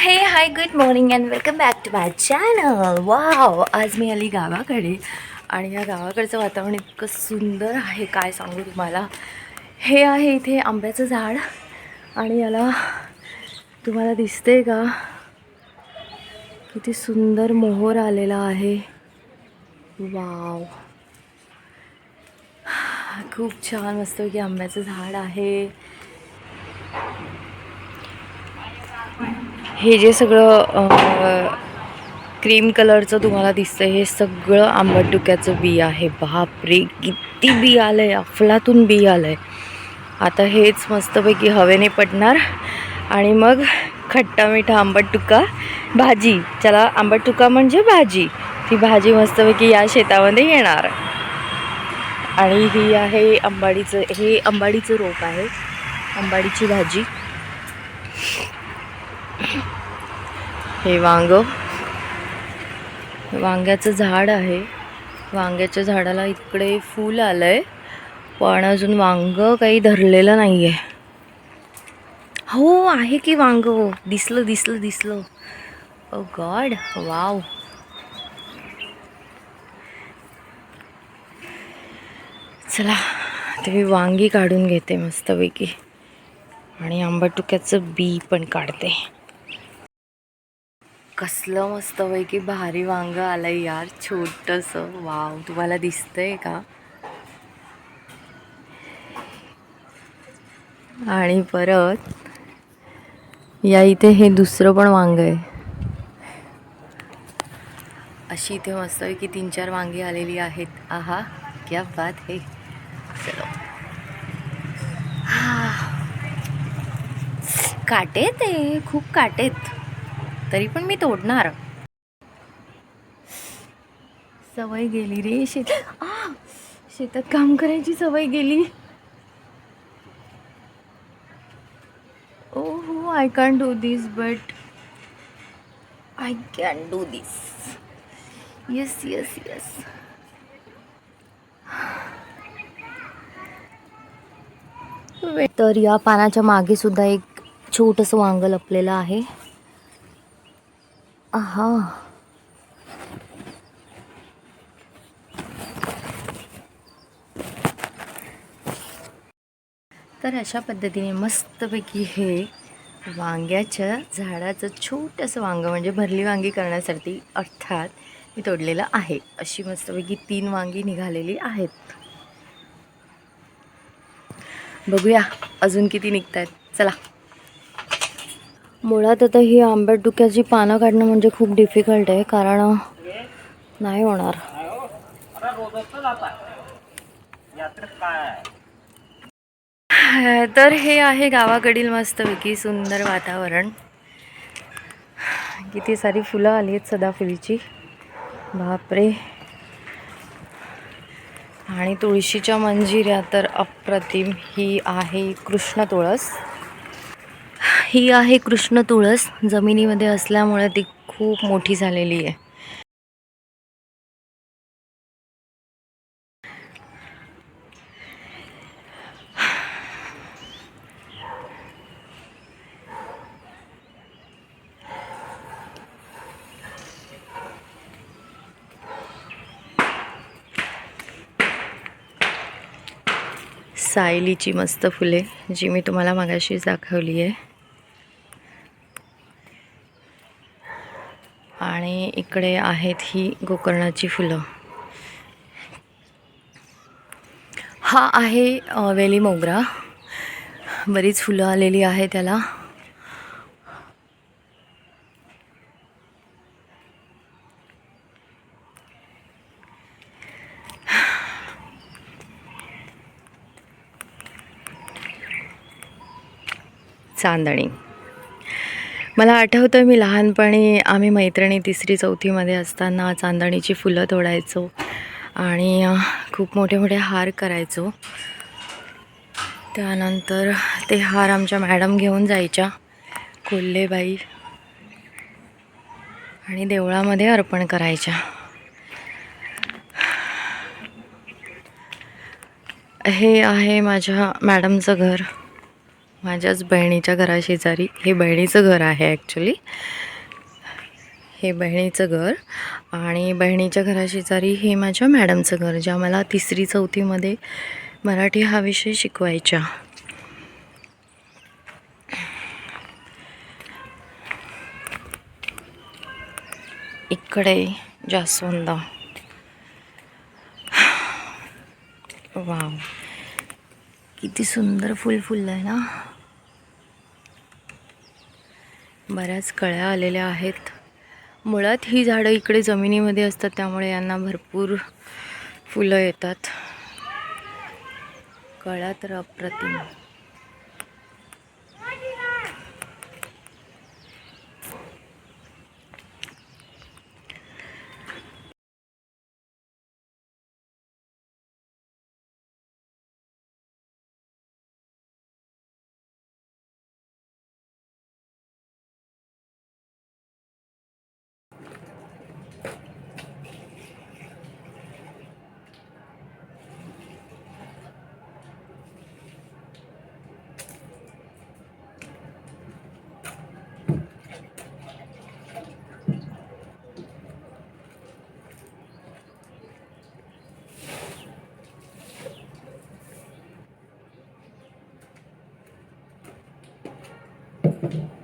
Hey hi good morning and welcome back to my channel wow आज मी आली गावाकडे आणि या गावाकडचं वातावरण इतकं सुंदर आहे काय सांगू तुम्हाला? हे आहे इथे आंब्याचं झाड आणि याला तुम्हाला दिसते का? किती सुंदर मोहर आलेला आहे. वाव खूप छान मस्त की आंब्याचं झाड आहे. हे जे सगळं क्रीम कलरचं तुम्हाला दिसतं हे सगळं आंबटडुक्याचं बी आहे. बापरे किती बी आलं आहे अफलातून बी आलं आहे आता हेच मस्तपैकी हवेने पडणार. आणि मग खट्टा मिठा आंबटटुका भाजी. त्याला आंबटटुका म्हणजे भाजी. ती भाजी मस्तपैकी या शेतामध्ये येणार. आणि ही आहे अंबाडीचं हे अंबाडीचं रोप आहे. अंबाडीची भाजी. हे वांग. वांग्याचं झाड आहे. वांग्याच्या झाडाला इकडे फूल आलं आहे पण अजून वांग काही धरलेलं नाही आहे हो आहे की वांग हो. दिसलं दिसलं दिसलं. ओ गॉड वाव चला ते मी वांगी काढून घेते मस्तपैकी. आणि आंबटुक्याचं बी पण काढते. कसलं मस्तपैकी भारी वांगं आलंय यार छोटंसं. वाव तुम्हाला दिसतंय का? आणि परत या इथे हे दुसरं पण वांग आहे. अशी इथे मस्तपैकी तीन चार वांगी आलेली आहेत. आहा क्या बात हे. चलो. काटेत आहे खूप काटेत. तरी पण मी तोडणार. सवय गेली रे शेत शेतात काम करायची सवय गेली. ओ हो I can do this but I can do this yes yes yes तर या पानाच्या मागे सुद्धा एक छोटंसं वांग लपलेलं आहे. हा तर अशा पद्धतीने मस्तपैकी हे वांग्याच्या झाडाचं छोटंसं वांग म्हणजे भरली वांगी करण्यासाठी अर्थात मी तोडलेलं आहे. अशी मस्तपैकी तीन वांगी निघालेली आहेत. बघूया अजून किती निघत आहेत चला. मुळात आता ही आंबट डुक्याची पानं काढणं म्हणजे खूप डिफिकल्ट आहे कारण नाही होणार. तर हे आहे गावाकडील मस्तपैकी सुंदर वातावरण. किती सारी फुलं आली आहेत सदाफुलीची. बापरे. आणि तुळशीच्या मंजिऱ्या तर अप्रतिम. ही आहे कृष्ण तुळस. ही आहे कृष्ण तुळस. जमिनीमध्ये असल्यामुळे ती खूप मोठी झालेली आहे. सायलीची मस्त फुले जी मी तुम्हाला मागाशी दाखवली आहे. आणि इकडे आहेत ही गोकर्णाची फुलं. हा आहे वेली मोगरा. बरीच फुलं आलेली आहे त्याला. चांदणी. मला आठवतं मी लहानपणी आम्ही मैत्रिणी तिसरी चौथीमध्ये असताना चांदणीची फुलं तोडायचो आणि खूप मोठे मोठे हार करायचो. त्यानंतर ते हार आमच्या मॅडम घेऊन जायच्या कोल्हेबाई आणि देवळामध्ये अर्पण करायच्या. हे आहे माझ्या मॅडमचं घर. माझ्याच बहिणीच्या घराशेजारी हे बहिणीचं घर आहे ॲक्च्युली हे बहिणीचं घर आणि बहिणीच्या घराशेजारी हे माझ्या मॅडमचं घर ज्या मला तिसरी चौथीमध्ये मराठी हा विषय शिकवायच्या. इकडे जास्वंद. वाव. किती सुंदर फुल फुललं आहे ना? बऱ्याच कळ्या आलेल्या आहेत. मुळात ही झाडं इकडे जमिनीमध्ये असतात त्यामुळे यांना भरपूर फुलं येतात. कळ्या तर अप्रतिम করুন